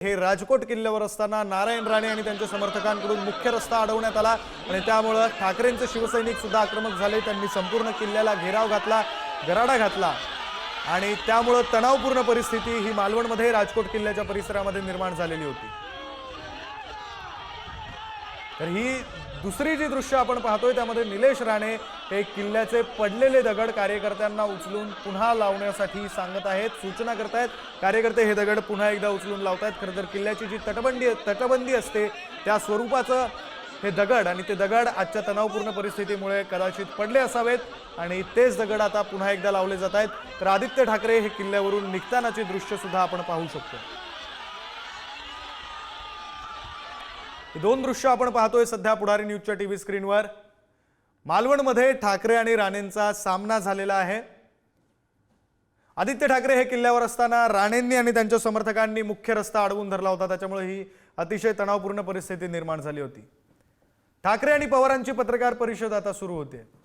हे राजकोट किल्ल्यावर असताना नारायण राणे आणि त्यांच्या समर्थकांकडून मुख्य रस्ता अडवण्यात आला आणि त्यामुळं ठाकरेंचे शिवसैनिक सुद्धा आक्रमक झाले. त्यांनी संपूर्ण किल्ल्याला घेराव घातला गराडा घातला. आणि त्यामुळं तणावपूर्ण परिस्थिती ही मालवणमध्ये राजकोट किल्ल्याच्या परिसरामध्ये निर्माण झालेली होती. तर ही दुसरी जी दृश्य आपण पाहतोय त्यामध्ये निलेश राणे हे किल्ल्याचे पडलेले दगड कार्यकर्त्यांना उचलून पुन्हा लावण्यासाठी सांगत आहेत सूचना करतायत कार्यकर्ते हे दगड पुन्हा एकदा उचलून लावतायत. खरं तर किल्ल्याची जी तटबंदी तटबंदी असते त्या स्वरूपाचं हे दगड आणि ते दगड आजच्या तणावपूर्ण परिस्थितीमुळे कदाचित पडले असावेत आणि तेच दगड आता पुन्हा एकदा लावले जात आहेत. तर आदित्य ठाकरे हे किल्ल्यावरून निघतानाचे दृश्य सुद्धा आपण पाहू शकतो. दोन दृश्य आपण पाहतोय सध्या पुढारी न्यूजच्या टीव्ही स्क्रीनवर. मालवणमध्ये ठाकरे आणि राणेंचा सामना झालेला आहे. आदित्य ठाकरे हे किल्ल्यावर असताना राणेंनी आणि त्यांच्या समर्थकांनी मुख्य रस्ता अडवून धरला होता. त्याच्यामुळे ही अतिशय तणावपूर्ण परिस्थिती निर्माण झाली होती. ठाकरे आणि पवारांची पत्रकार परिषद आता सुरू होते.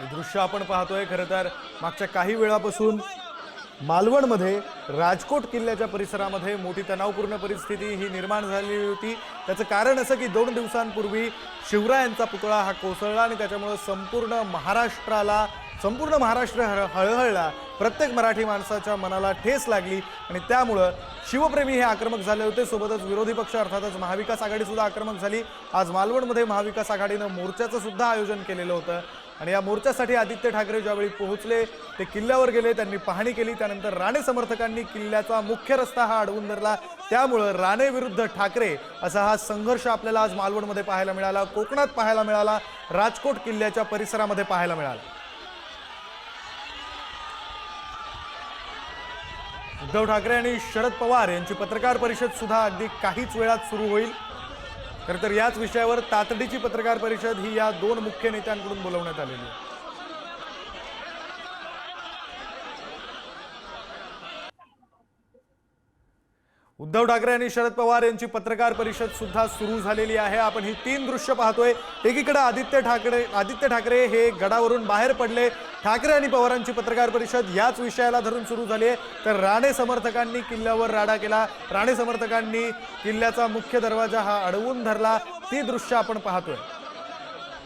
दृश्य आपण पाहतोय खरं तर मागच्या काही वेळापासून मालवणमध्ये राजकोट किल्ल्याच्या परिसरामध्ये मोठी तणावपूर्ण परिस्थिती ही निर्माण झालेली होती. त्याचं कारण असं की दोन दिवसांपूर्वी शिवरायांचा पुतळा हा कोसळला आणि त्याच्यामुळं संपूर्ण महाराष्ट्राला संपूर्ण महाराष्ट्र हळ- हळहळला. प्रत्येक मराठी माणसाच्या मनाला ठेस लागली आणि त्यामुळं शिवप्रेमी हे आक्रमक झाले होते. सोबतच विरोधी पक्ष अर्थातच महाविकास आघाडीसुद्धा आक्रमक झाली. आज मालवणमध्ये महाविकास आघाडीनं मोर्चाचं सुद्धा आयोजन केलेलं होतं. आणि या मोर्चासाठी आदित्य ठाकरे ज्यावेळी पोहोचले ते किल्ल्यावर गेले त्यांनी पाहणी केली. त्यानंतर राणे समर्थकांनी किल्ल्याचा मुख्य रस्ता हा अडवून धरला. त्यामुळं राणे विरुद्ध ठाकरे असा हा संघर्ष आपल्याला आज मालवणमध्ये पाहायला मिळाला कोकणात पाहायला मिळाला राजकोट किल्ल्याच्या परिसरामध्ये पाहायला मिळाला. उद्धव ठाकरे आणि शरद पवार यांची पत्रकार परिषद सुद्धा अगदी काहीच वेळात सुरू होईल. खरं तर याच विषयावर तातडीची पत्रकार परिषद ही या दोन मुख्य नेत्यांकडून बोलवण्यात आलेली आहे. उद्धव ठाकरे आणि शरद पवार यांची पत्रकार परिषद सुद्धा सुरू झालेली आहे. आपण ही तीन दृश्य पाहतोय. एकीकडे आदित्य ठाकरे आदित्य ठाकरे हे गडावरून बाहेर पडले. ठाकरे आणि पवारांची पत्रकार परिषद याच विषयाला धरून सुरू झाली आहे. तर राणे समर्थकांनी किल्ल्यावर राडा केला. राणे समर्थकांनी किल्ल्याचा मुख्य दरवाजा हा अडवून धरला. ती दृश्य आपण पाहतोय.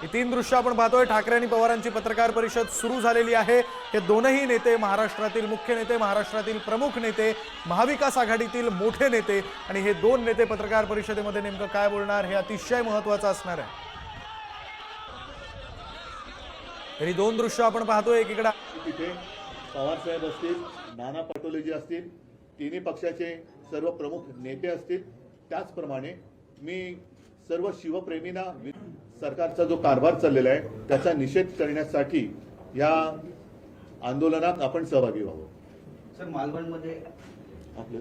ही तीन दृश्य आपण पाहतोय. ठाकरे आणि पवारांची पत्रकार परिषद सुरू झालेली आहे. हे दोनही नेते महाराष्ट्रातील मुख्य नेते महाराष्ट्रातील प्रमुख नेते महाविकास आघाडीतील मोठे नेते आणि हे दोन नेते पत्रकार परिषदेमध्ये नेमकं काय बोलणार हे अतिशय महत्वाचं असणार आहे. तरी दोन दृश्य आपण पाहतोय एकीकडे. तिथे पवार साहेब असतील नाना पटोलेजी असतील तिन्ही पक्षाचे सर्व प्रमुख नेते असतील. त्याचप्रमाणे मी सर्व शिवप्रेमींना सरकारचा जो कारभार चाललेला आहे त्याचा निषेध करण्यासाठी या आंदोलनात आपण सहभागी व्हावं. सर मालवणमध्ये आपले